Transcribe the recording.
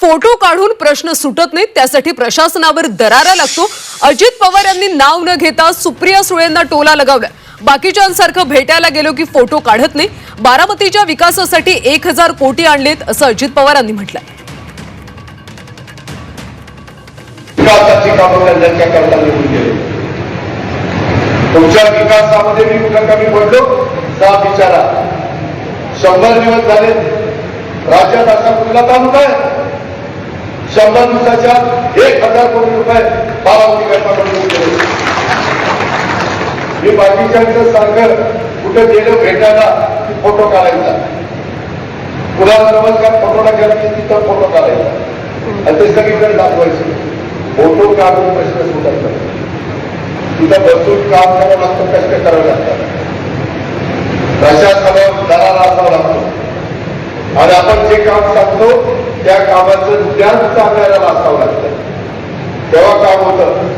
Photo काढून प्रश्न सुटत नाहीत त्यासाठी प्रशासनावर दरारा लागतो. अजित पवार यांनी नाव न घेता सुप्रिया सुळेंना टोला लगावला बाकीच्यांसारखं भेटायला गेलो की फोटो काढत नाही. बारामतीच्या विकासासाठी एक हजार कोटी आणलेत असं अजित पवारांनी म्हटलं तुमच्या विकासामध्ये मी कुठं कमी पडलो? सा विचारा. शंभर दिवस झाले. राज्यात असा कुठला तालुका आहे? शंभर दिवसाच्या एक हजार कोटी रुपये बारामती गटामध्ये केले मी बाकीच्या सारखं कुठे गेलो भेटायला फोटो काढायचा. कुणाला नमस्कार फोटो टाकायची तिथं फोटो काढायचा. आणि ते सगळीकडे दाखवायचे. फोटो काढून प्रश्न सुटायचा तिथं बसून काम करावं लागतं कष्ट करावं लागतात. प्रशासनावर दरारा असावा लागतो आणि आपण जे काम सांगतो त्या कामाचं ज्ञान सांगायला असावं लागतं. तेव्हा काम होतं.